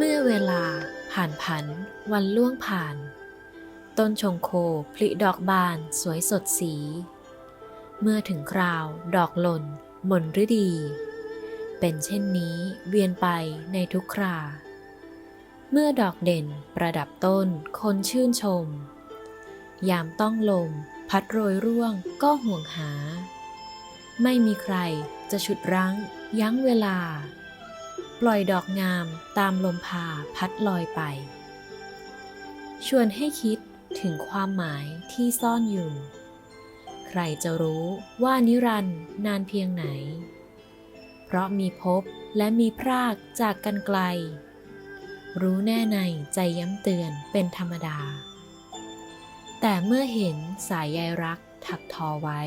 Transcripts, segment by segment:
เมื่อเวลาผ่านผัน วันล่วงผ่าน ต้นชงโคผลิดอกบานสวยสดสี เมื่อถึงคราวดอกหล่นหม่นฤดี เป็นเช่นนี้เวียนไปในทุกครา เมื่อดอกเด่นประดับต้นคนชื่นชม ยามต้องลมพัดโรยร่วงก็ห่วงหา ไม่มีใครจะฉุดรั้งยั้งเวลา ปล่อยดอกงามตามลมพาพัดลอยไป ชวนให้คิดถึงความหมายที่ซ่อนอยู่ ใครจะรู้ว่านิรันดร์นานเพียงไหน เพราะมีพบและมีพรากจากกันไกล รู้แน่ในใจย้ำเตือนเป็นธรรมดา แต่เมื่อเห็นสายใยรักถักทอไว้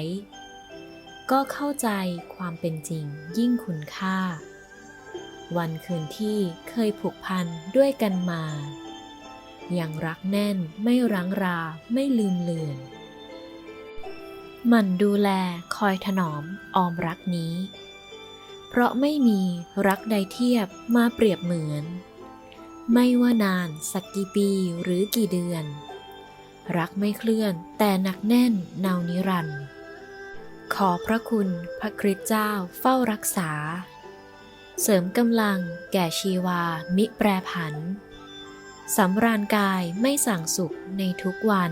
ก็เข้าใจความเป็นจริงยิ่งคุณค่า วันคืนที่เคยผูกพันด้วยกันมา ยังรักแน่นไม่รั้งราไม่ลืมเลือนหมันดูแลคอยถนอมออมรักนี้ เพราะไม่มีรักใดเทียบมาเปรียบเหมือน ไม่ว่านานสักกี่ปีหรือกี่เดือน รักไม่เคลื่อนแต่หนักแน่นเนานิรันดร์ขอพระคุณพระคริสต์เจ้าเฝ้ารักษา เสริมกำลัง แก่ชีวา มิแปรผัน สำราญกายไม่สั่งสุขในทุกวัน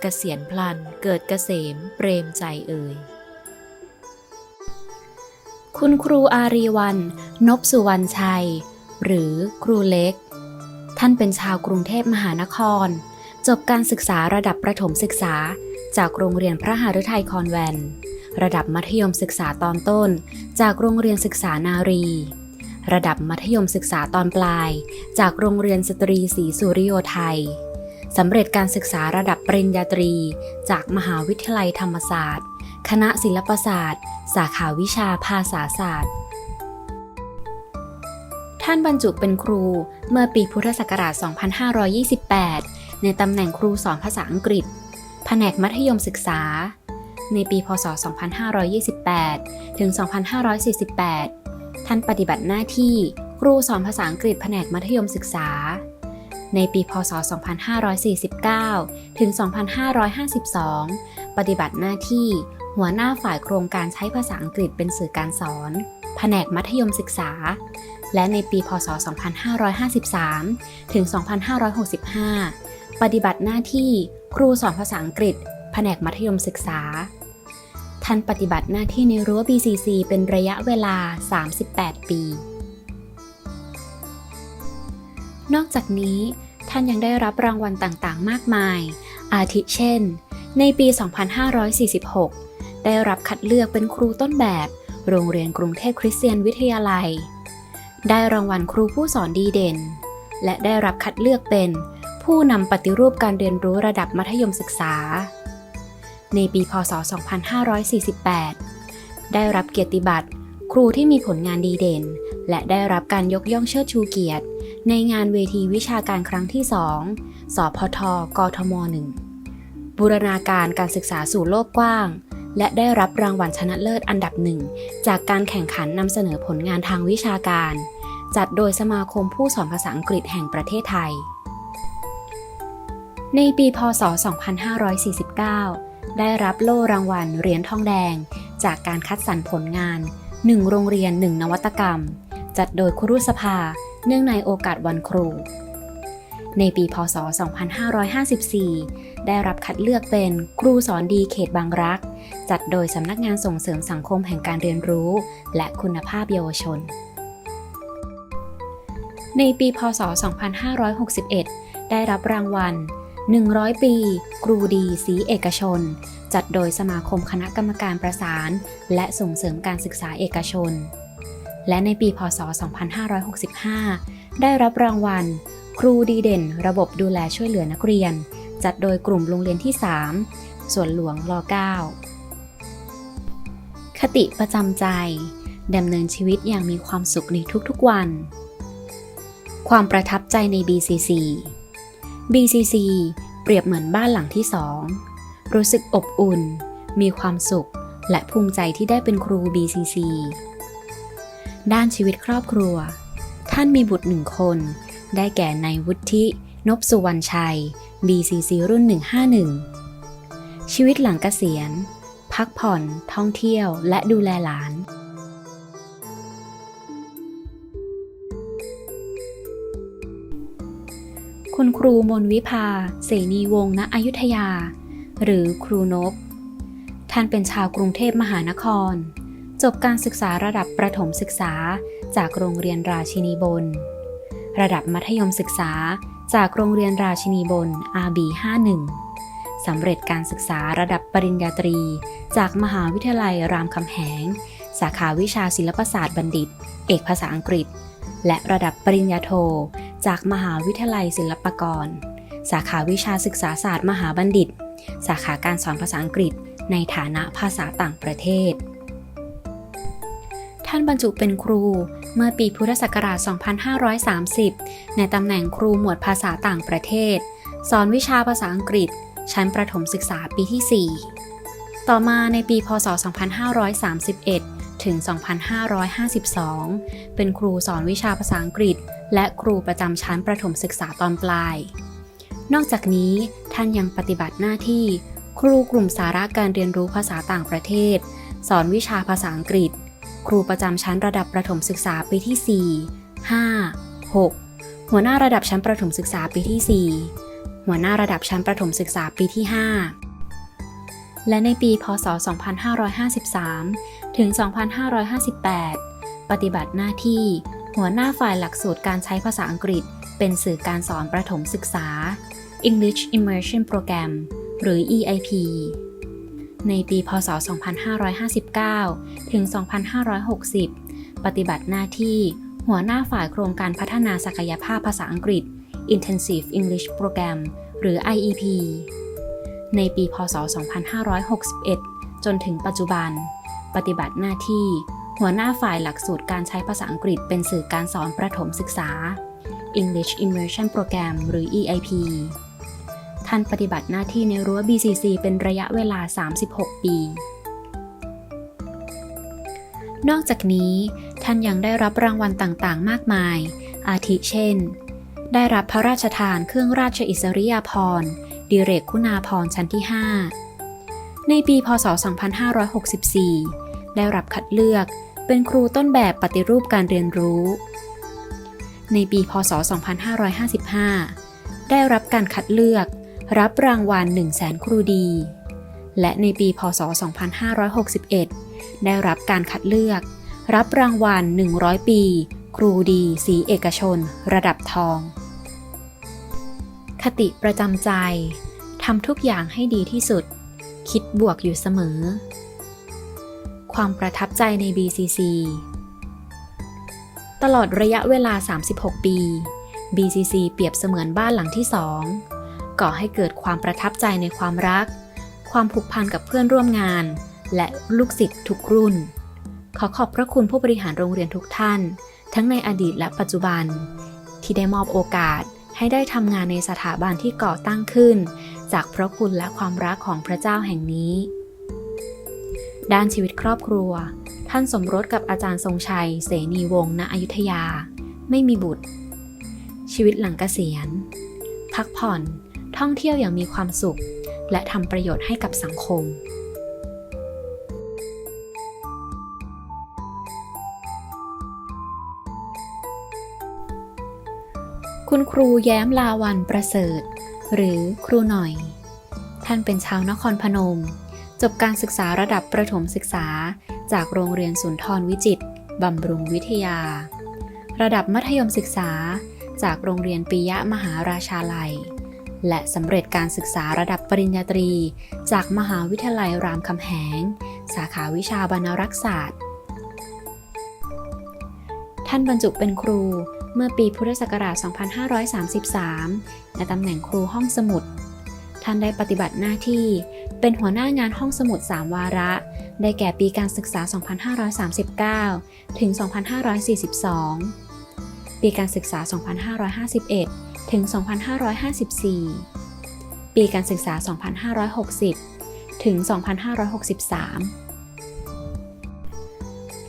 เกษียณพลันเกิดเกษมเปรมใจเอ่ย คุณครูอารีวัน นบสุวรรณชัย หรือครูเล็ก ท่านเป็นชาวกรุงเทพมหานคร จบการศึกษาระดับประถมศึกษา จากโรงเรียนพระหฤทัยคอนแวนต์ ระดับมัธยมศึกษาตอนต้น จากโรงเรียนศึกษานารี ระดับมัธยมศึกษาตอนปลาย จากโรงเรียนสตรีศรีสุริโยไทยสำเร็จการศึกษาระดับปริญญาตรี จากมหาวิทยาลัยธรรมศาสตร์ คณะศิลปศาสตร์ สาขาวิชาภาษาศาสตร์ ท่านบรรจุเป็นครูเมื่อปีพุทธศักราช 2528 ในตำแหน่งครูสอนภาษาอังกฤษ แผนกมัธยมศึกษา ในปีพศ 2528 ถึง 2548 ท่านปฏิบัติหน้าที่ครูสอนภาษาอังกฤษแผนกมัธยมศึกษา ในปีพศ 2549 ถึง 2552 ปฏิบัติหน้าที่หัวหน้าฝ่ายโครงการใช้ภาษาอังกฤษเป็นสื่อการสอน แผนกมัธยมศึกษา และในปี พศ 2553 ถึง 2565 ปฏิบัติหน้าที่ครูสอนภาษาอังกฤษ แผนกมัธยมศึกษา ท่านปฏิบัติหน้าที่ในรั้ว BCC เป็นระยะเวลา 38 ปี นอกจากนี้ ท่านยังได้รับรางวัลต่างๆ มากมาย อาทิเช่น ในปี 2546 ได้รับคัดเลือกเป็นครูต้นแบบ โรงเรียนกรุงเทพคริสเตียนวิทยาลัย ได้รางวัลครูผู้สอนดีเด่น และได้รับคัดเลือกเป็น ผู้นำปฏิรูปการเรียนรู้ระดับมัธยมศึกษา ในปีพศ 2548 ได้รับเกียรติบัตร ครูที่มีผลงานดีเด่น และได้รับการยกย่องเชิดชูเกียรติ ในงานเวทีวิชาการครั้งที่ 2 สพท กทม 1 บูรณาการการศึกษาสู่โลกกว้าง และได้รับรางวัลชนะเลิศอันดับหนึ่ง จากการแข่งขันนำเสนอผลงานทางวิชาการ จัดโดยสมาคมผู้สอนภาษาอังกฤษแห่งประเทศไทย ในปี พศ 2549 ได้รับโล่รางวัลเหรียญทองแดง จากการคัดสรรผลงาน 1 โรงเรียน 1 นวัตกรรม จัดโดยครุสภา เนื่องในโอกาสวันครู ในปี พศ 2554 ได้รับคัดเลือกเป็นครูสอนดีเขตบางรัก จัดโดยสำนักงานส่งเสริมสังคมแห่งการเรียนรู้ และคุณภาพเยาวชน ในปี พศ 2561 ได้รับรางวัล 100 ปี ครูดีสีเอกชน จัดโดยสมาคมคณะกรรมการประสาน และส่งเสริมการศึกษาเอกชน และในปีพศ 2565 ได้รับรางวัล ครูดีเด่น ระบบดูแลช่วยเหลือนักเรียน จัดโดยกลุ่มโรงเรียนที่ 3 ส่วนหลวงร9คติประจำใจดำเนินชีวิตอย่างมีความสุขในทุกๆวัน ความประทับใจใน BCC BCC เปรียบเหมือนบ้านหลังที่สองรู้สึกอบอุ่น มีความสุข และภูมิใจที่ได้เป็นครู BCC ด้านชีวิตครอบครัว ท่านมีบุตรหนึ่งคน ได้แก่นายวุฒินพสุวรรณชัย BCC รุ่น 151 ชีวิตหลังเกษียณ พักผ่อน ท่องเที่ยว และดูแลหลาน คุณครูมนวิภา เสนีวงศ์ณอยุธยา หรือครูนก ท่านเป็นชาวกรุงเทพมหานคร จบการศึกษาระดับประถมศึกษาจากโรงเรียนราชินีบน ระดับมัธยมศึกษาจากโรงเรียนราชินีบน RB 51 สำเร็จการศึกษาระดับปริญญาตรี จากมหาวิทยาลัยรามคำแหง สาขาวิชาศิลปศาสตร์บัณฑิต เอกภาษาอังกฤษ และระดับปริญญาโท จากมหาวิทยาลัยศิลปากร สาขาวิชาศึกษาศาสตร์มหาบัณฑิต สาขาการสอนภาษาอังกฤษ ในฐานะภาษาต่างประเทศ ท่านบรรจุเป็นครูเมื่อปีพุทธศักราช 2530 ในตำแหน่งครูหมวดภาษาต่างประเทศ สอนวิชาภาษาอังกฤษ ชั้นประถมศึกษาปีที่ 4 ต่อมาในปีพศ 2531 ถึง 2552 เป็นครูสอนวิชาภาษาอังกฤษ และครูประจำชั้นประถมศึกษาตอนปลาย นอกจากนี้ท่านยังปฏิบัติหน้าที่ ครูกลุ่มสาระการเรียนรู้ภาษาต่างประเทศ สอนวิชาภาษาอังกฤษ ครูประจำชั้นระดับประถมศึกษาปีที่ 4 5 6 หัวหน้าระดับชั้นประถมศึกษาปีที่ 4 หัวหน้าระดับชั้นประถมศึกษาปีที่ 5และในปี พศ 2553 ถึง 2558 ปฏิบัติหน้าที่ หัวหน้าฝ่ายหลักสูตรการใช้ภาษาอังกฤษ เป็นสื่อการสอนประถมศึกษา English Immersion Program หรือ EIP ในปี พศ 2559 ถึง 2560 ปฏิบัติหน้าที่หัวหน้าฝ่ายโครงการพัฒนาศักยภาพภาษาอังกฤษ Intensive English Program หรือ IEP ในปี พศ 2561 จนถึงปัจจุบัน ปฏิบัติหน้าที่ หัวหน้าฝ่ายหลักสูตรการใช้ภาษาอังกฤษเป็นสื่อการสอนประถมศึกษา English Immersion Program หรือ EIP ท่านปฏิบัติหน้าที่ในรั้ว BCC เป็นระยะเวลา 36 ปี นอกจากนี้ ท่านยังได้รับรางวัลต่างๆ มากมาย อาทิเช่น ได้รับพระราชทานเครื่องราชอิสริยาภรณ์ดิเรกคุณาภรณ์ชั้นที่ 5 ในปี พศ 2564 ได้รับคัดเลือก เป็นครูต้นแบบปฏิรูปการเรียนรู้ ในปีพศ 2555 ได้รับการคัดเลือก รับรางวัล 1 0 0 0 0แสนครูดี และในปีพศ 2561 ได้รับการคัดเลือก รับรางวัล 100 ปี ครูดี สีเอกชน ระดับทอง คติประจำใจทำทุกอย่างให้ดีที่สุด คิดบวกอยู่เสมอ ความประทับใจใน BCC ตลอดระยะเวลา 36 ปี BCC เปรียบเสมือนบ้านหลังที่สองก่อให้เกิดความประทับใจในความรัก ความผูกพันกับเพื่อนร่วมงาน และลูกศิษย์ทุกรุ่น ขอขอบพระคุณผู้บริหารโรงเรียนทุกท่าน ทั้งในอดีตและปัจจุบัน ที่ได้มอบโอกาสให้ได้ทำงานในสถาบันที่ก่อตั้งขึ้น จากพระคุณและความรักของพระเจ้าแห่งนี้ ด้านชีวิตครอบครัว ท่านสมรสกับอาจารย์ทรงชัย เสนีวงศ์ณอยุธยา ไม่มีบุตร ชีวิตหลังเกษียณ พักผ่อน ท่องเที่ยวอย่างมีความสุข และทำประโยชน์ให้กับสังคมคุณครูแย้มลาวันประเสริฐ หรือครูหน่อย ท่านเป็นชาวนครพนม จบการศึกษาระดับประถมศึกษา จากโรงเรียนสุนทรวิจิตรบำรุงวิทยา ระดับมัธยมศึกษา จากโรงเรียนปิยะมหาราชาลัย และสำเร็จการศึกษาระดับปริญญาตรี จากมหาวิทยาลัยรามคำแหง สาขาวิชาบรรณรักษศาสตร์ ท่านบรรจุเป็นครูเมื่อปีพุทธศักราช 2533 ในตำแหน่งครูห้องสมุด ท่านได้ปฏิบัติหน้าที่ เป็นหัวหน้างานห้องสมุด 3 วาระ ได้แก่ปีการศึกษา 2539 ถึง 2542 ปีการศึกษา 2551 ถึง 2554 ปีการศึกษา 2560 ถึง 2563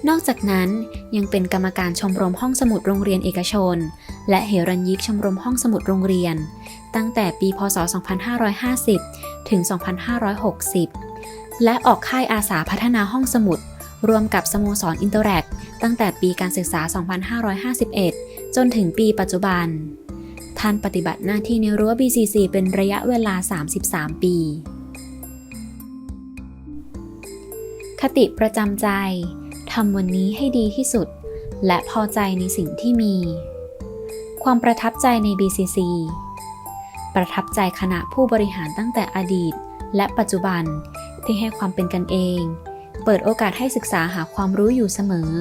นอกจากนั้นยังเป็นกรรมการชมรมห้องสมุดโรงเรียนเอกชน และเหรัญยิกชมรมห้องสมุดโรงเรียน ตั้งแต่ปี พศ 2550 ถึง 2560 และออกค่ายอาสาพัฒนาห้องสมุด รวมกับสโมสรอินเตอร์แรกตั้งแต่ปีการศึกษา 2551 จนถึงปีปัจจุบัน ท่านปฏิบัติหน้าที่ในรั้ว BCC เป็นระยะเวลา 33 ปี คติประจำใจทำวันนี้ให้ดีที่สุด และพอใจในสิ่งที่มี ความประทับใจใน BCC ประทับใจคณะผู้บริหารตั้งแต่อดีต และปัจจุบันที่ให้ความเป็นกันเอง เปิดโอกาสให้ศึกษาหาความรู้อยู่เสมอ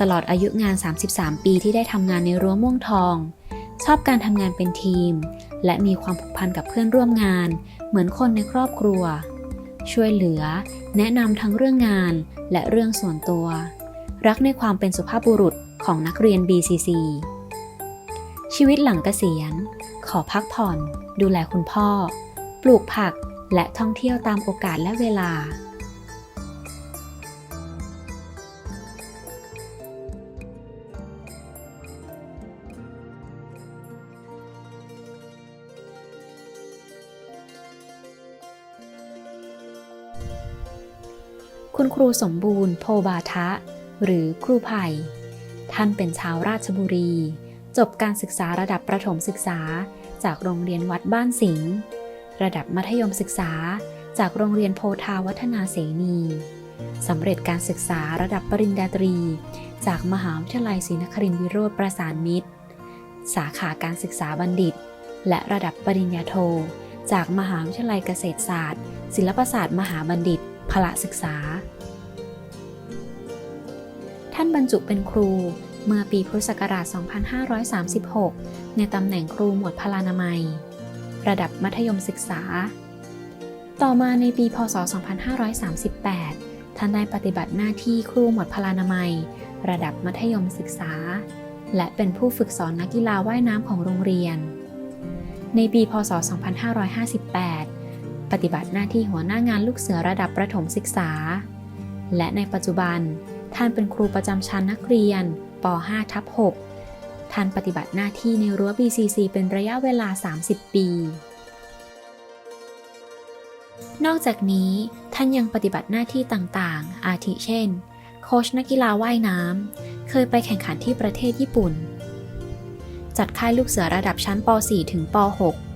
ตลอดอายุงาน 33 ปีที่ได้ทำงานในรั้วม่วงทอง ชอบการทำงานเป็นทีม และมีความผูกพันกับเพื่อนร่วมงาน เหมือนคนในครอบครัว ช่วยเหลือ แนะนำทั้งเรื่องงานและเรื่องส่วนตัว รักในความเป็นสุภาพบุรุษของนักเรียน BCC ชีวิตหลังเกษียณ ขอพักผ่อน ดูแลคุณพ่อ ปลูกผักและท่องเที่ยวตามโอกาสและเวลา คุณครูสมบูรณ์โพบาทะ หรือครูไผ่ท่านเป็นชาวราชบุรี จบการศึกษาระดับประถมศึกษา จากโรงเรียนวัดบ้านสิงห์ระดับมัธยมศึกษาจากโรงเรียนโพธาวัฒนาเสนีสำเร็จการศึกษาระดับปริญญาตรี จากมหาวิทยาลัยศรีนครินทรวิโรธประสานมิตร สาขาการศึกษาบัณฑิต และระดับปริญญาโท จากมหาวิทยาลัยเกษตรศาสตร์ ศิลปศาสตร์มหาบัณฑิตพละศึกษา ท่านบรรจุเป็นครู เมื่อปีพุทธศักราช 2536 ในตำแหน่งครูหมวดพลานามัย ระดับมัธยมศึกษา ต่อมาในปีพศ 2538 ท่านได้ปฏิบัติหน้าที่ครูหมวดพลานามัย ระดับมัธยมศึกษา และเป็นผู้ฝึกสอนนักกีฬาว่ายน้ำของโรงเรียน ในปีพศ 2558 ปฏิบัติหน้าที่หัวหน้างานลูกเสือระดับประถมศึกษา และในปัจจุบันท่านเป็นครูประจำชั้นนักเรียน ป .5 ทับ6ท่านปฏิบัติหน้าที่ในรั้ว BCC เป็นระยะเวลา 30 ปี นอกจากนี้ท่านยังปฏิบัติหน้าที่ต่างๆ อาทิเช่น โค้ชนักกีฬาว่ายน้ำ เคยไปแข่งขันที่ประเทศญี่ปุ่น จัดค่ายลูกเสือระดับชั้นป .4 ถึงป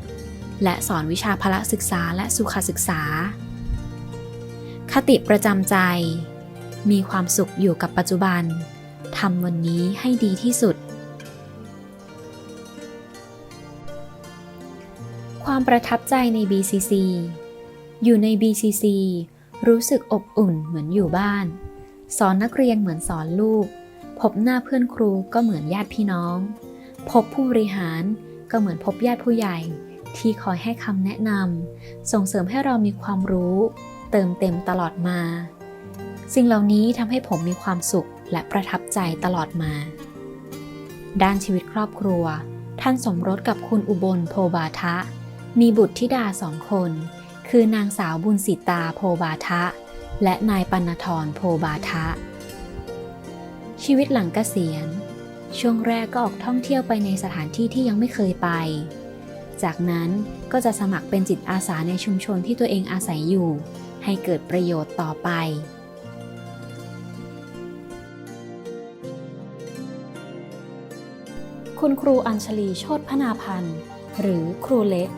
.6 และสอนวิชาพละศึกษาและสุขศึกษา คติประจำใจมีความสุขอยู่กับปัจจุบัน ทำวันนี้ให้ดีที่สุด ความประทับใจใน BCC อยู่ใน BCC รู้สึกอบอุ่นเหมือนอยู่บ้าน สอนนักเรียนเหมือนสอนลูก พบหน้าเพื่อนครูก็เหมือนญาติพี่น้อง พบผู้บริหารก็เหมือนพบญาติผู้ใหญ่ ที่คอยให้คำแนะนำส่งเสริมให้เรามีความรู้ เติมเต็มตลอดมา สิ่งเหล่านี้ทำให้ผมมีความสุขและประทับใจตลอดมา ด้านชีวิตครอบครัว ท่านสมรสกับคุณอุบลโพบาทะ มีบุตรธิดาสองคน คือนางสาวบุญสิตาโพบาทะ และนายปัณธรโพบาทะ ชีวิตหลังเกษียณ ช่วงแรกก็ออกท่องเที่ยวไปในสถานที่ที่ยังไม่เคยไป จากนั้นก็จะสมัครเป็นจิตอาสาในชุมชนที่ตัวเองอาศัยอยู่ ให้เกิดประโยชน์ต่อไป คุณครูอัญชลีโชตพนาพันธ์ หรือครูเล็ก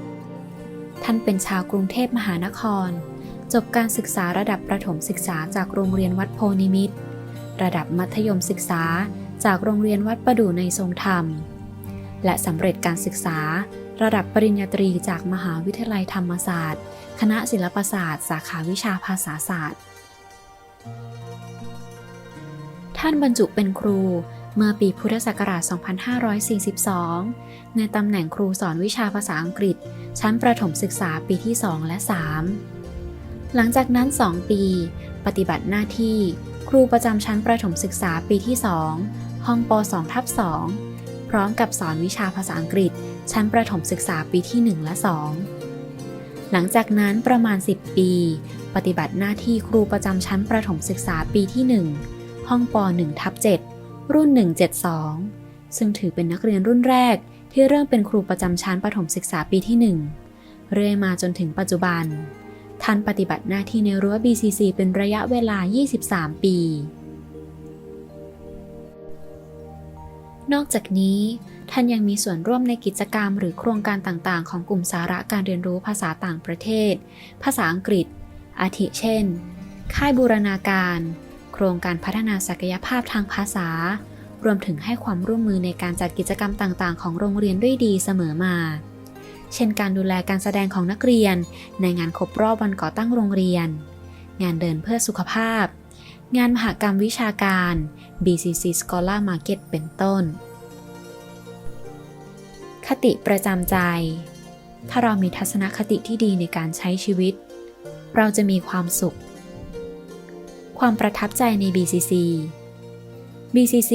ท่านเป็นชาวกรุงเทพมหานคร จบการศึกษาระดับประถมศึกษาจากโรงเรียนวัดโพนิมิตร ระดับมัธยมศึกษาจากโรงเรียนวัดประดู่ในทรงธรรม และสำเร็จการศึกษาระดับปริญญาตรีจากมหาวิทยาลัยธรรมศาสตร์ คณะศิลปศาสตร์ สาขาวิชาภาษาศาสตร์ ท่านบรรจุเป็นครู เมื่อปีพุทธศักราช 2542 ในตำแหน่งครูสอนวิชาภาษาอังกฤษ ชั้นประถมศึกษาปีที่ 2 และ 3 หลังจากนั้น 2 ปี ปฏิบัติหน้าที่ ครูประจำชั้นประถมศึกษาปีที่ 2 ห้องป 2 ทับ 2 พร้อมกับสอนวิชาภาษาอังกฤษ ชั้นประถมศึกษาปีที่ 1 และ 2 หลังจากนั้นประมาณ 10 ปี ปฏิบัติหน้าที่ครูประจำชั้นประถมศึกษาปีที่ 1 ห้องป .1 ทับ 7 รุ่น 172 ซึ่งถือเป็นนักเรียนรุ่นแรกที่เริ่มเป็นครูประจำชั้นประถมศึกษาปีที่ 1 เรื่อยมาจนถึงปัจจุบัน ท่านปฏิบัติหน้าที่ในรั้ว BCC เป็นระยะเวลา 23 ปี นอกจากนี้ท่านยังมีส่วนร่วมในกิจกรรมหรือโครงการต่างๆ ของกลุ่มสาระการเรียนรู้ภาษาต่างประเทศ ภาษาอังกฤษ อาทิเช่น ค่ายบูรณาการ ครงการพัฒนาศักยภาพทางภาษา รวมถึงให้ความร่วมมือในการจัดกิจกรรมต่างๆ ของโรงเรียนด้วยดีเสมอมา เช่นการดูแลการแสดงของนักเรียน ในงานครบรอบวันก่อตั้งโรงเรียน งานเดินเพื่อสุขภาพ งานมหกรรมวิชาการ BCC Scholar Market เป็นต้น คติประจำใจ ถ้าเรามีทัศนคติที่ดีในการใช้ชีวิต เราจะมีความสุข ความประทับใจใน BCC BCC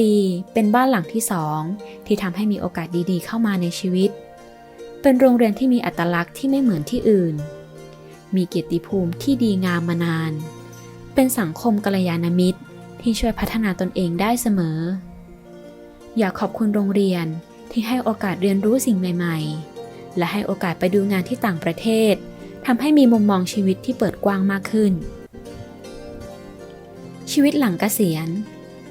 เป็นบ้านหลังที่สองที่ทำให้มีโอกาสดีๆ เข้ามาในชีวิต เป็นโรงเรียนที่มีอัตลักษณ์ที่ไม่เหมือนที่อื่น มีเกียรติภูมิที่ดีงามมานาน เป็นสังคมกัลยาณมิตรที่ช่วยพัฒนาตนเองได้เสมอ อยากขอบคุณโรงเรียนที่ให้โอกาสเรียนรู้สิ่งใหม่ ๆ และให้โอกาสไปดูงานที่ต่างประเทศทำให้มีมุมมองชีวิตที่เปิดกว้างมากขึ้น ชีวิตหลังเกษียณ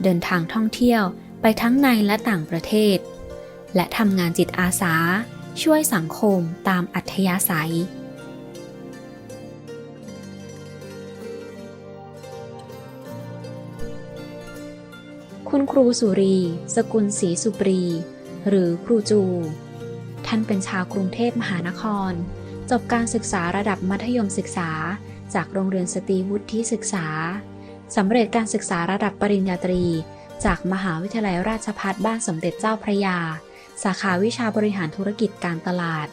เดินทางท่องเที่ยวไปทั้งในและต่างประเทศ และทำงานจิตอาสา ช่วยสังคมตามอัธยาศัย คุณครูสุรี สกุลศรีสุปรี หรือครูจู ท่านเป็นชาวกรุงเทพมหานคร จบการศึกษาระดับมัธยมศึกษาจากโรงเรียนสตรีวุฒิศึกษา สำเร็จการศึกษาระดับปริญญาตรี จากมหาวิทยาลัยราชภัฏบ้านสมเด็จเจ้าพระยา สาขาวิชาบริหารธุรกิจการตลาด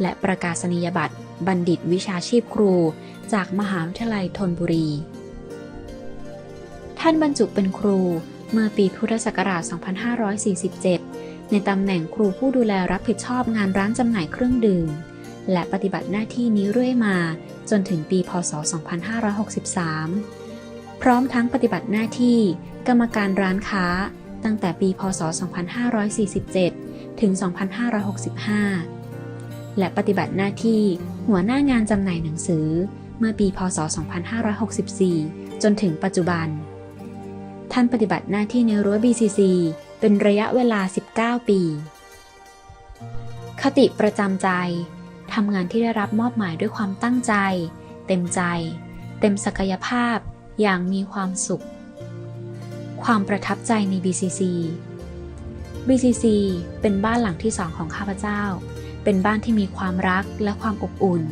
และประกาศนียบัตร บัณฑิตวิชาชีพครู จากมหาวิทยาลัยธนบุรี ท่านบรรจุเป็นครูเมื่อปีพุทธศักราช 2547 ในตำแหน่งครูผู้ดูแลรับผิดชอบงานร้านจำหน่ายเครื่องดื่ม และปฏิบัติหน้าที่นี้เรื่อยมา จนถึงปี พศ 2563 พร้อมทั้งปฏิบัติหน้าที่กรรมการร้านค้า ตั้งแต่ปี พศ 2547 ถึง 2565 และปฏิบัติหน้าที่หัวหน้างานจำหน่ายหนังสือ เมื่อปี พศ 2564 จนถึงปัจจุบัน ท่านปฏิบัติหน้าที่ในรั้ว BCC เป็นระยะเวลา 19 ปี คติประจำใจ ทำงานที่ได้รับมอบหมายด้วยความตั้งใจ เต็มใจ เต็มศักยภาพ อย่างมีความสุข ความประทับใจใน BCC BCC เป็นบ้านหลังที่สองของข้าพเจ้า เป็นบ้านที่มีความรักและความอบอุ่น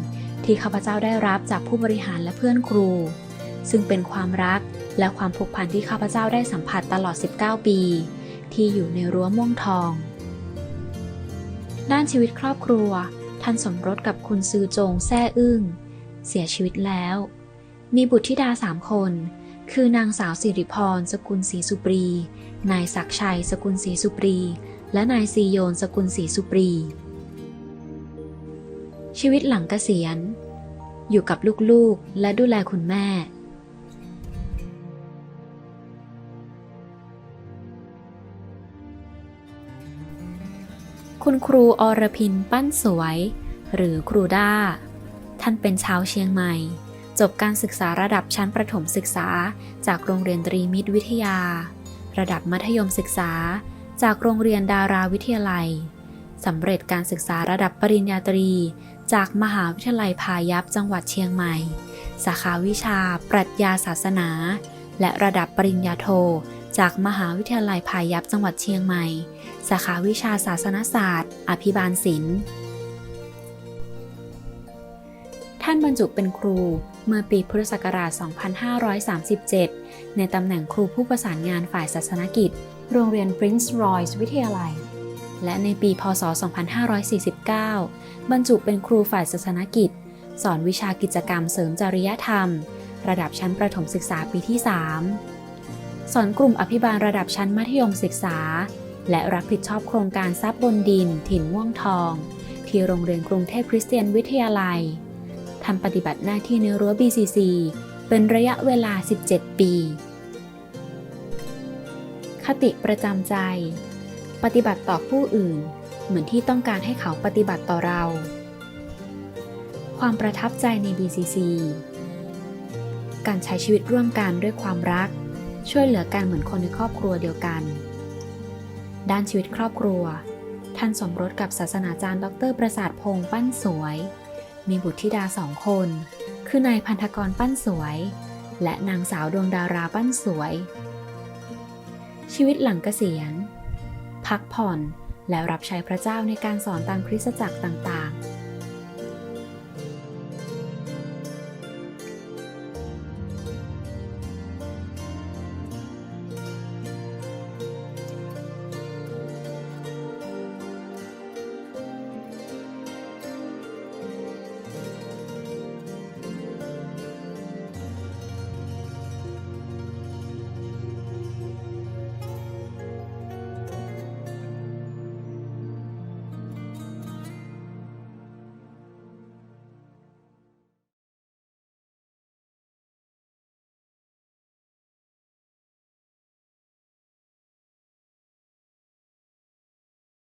ที่ข้าพเจ้าได้รับจากผู้บริหารและเพื่อนครู ซึ่งเป็นความรักและความผูกพันที่ข้าพเจ้าได้สัมผัสตลอด 19 ปี ที่อยู่ในรั้วม่วงทอง ด้านชีวิตครอบครัว ท่านสมรสกับคุณซือจงแซ่อึ้ง เสียชีวิตแล้ว มีบุตรธิดาสามคน คือนางสาวสิริพร สกุลศรีสุปรี นายศักชัย สกุลศรีสุปรี และนายซีโยน สกุลศรีสุปรี ชีวิตหลังเกษียณ อยู่กับลูกๆ และดูแลคุณแม่คุณครูอรพินปั้นสวย หรือครูด้า ท่านเป็นชาวเชียงใหม่ จบการศึกษาระดับชั้นประถมศึกษา จากโรงเรียนตรีมิตรวิทยา ระดับมัธยมศึกษา จากโรงเรียนดาราวิทยาลัยสำเร็จการศึกษาระดับปริญญาตรี จากมหาวิทยาลัยพายัพจังหวัดเชียงใหม่ สาขาวิชา ปรัชญาศาสนา และระดับปริญญาโท จากมหาวิทยาลัยพายัพจังหวัดเชียงใหม่ สาขาวิชาศาสนศาสตร์ อภิบาลศิลป์ ท่านบรรจุเป็นครูเมื่อปีพุทธศักราช 2537 ในตำแหน่งครูผู้ประสานงานฝ่ายศาสนกิจ โรงเรียน Prince Royce วิทยาลัย และในปี พศ 2549 บรรจุเป็นครูฝ่ายศาสนกิจ สอนวิชากิจกรรมเสริมจริยธรรม ระดับชั้นประถมศึกษาปีที่ 3 สอนกลุ่มอภิบาลระดับชั้นมัธยมศึกษา และรับผิดชอบโครงการทรัพย์บนดิน ถิ่นม่วงทอง ที่โรงเรียนกรุงเทพคริสเตียนวิทยาลัย ทำปฏิบัติหน้าที่ในรั้ว BCC เป็นระยะเวลา 17 ปี คติประจำใจ ปฏิบัติต่อผู้อื่น เหมือนที่ต้องการให้เขาปฏิบัติต่อเรา ความประทับใจใน BCC การใช้ชีวิตร่วมกันด้วยความรัก ช่วยเหลือกันเหมือนคนในครอบครัวเดียวกัน ด้านชีวิตครอบครัว ท่านสมรสกับศาสนาจารย์ ดร ประสาทพงษ์ปั้นสวย มีบุตรธิดาสองคน คือนายพันธกรปั้นสวย และนางสาวดวงดาราปั้นสวย ชีวิตหลังเกษียณ พักผ่อนและรับใช้พระเจ้าในการสอนตามคริสตจักรต่าง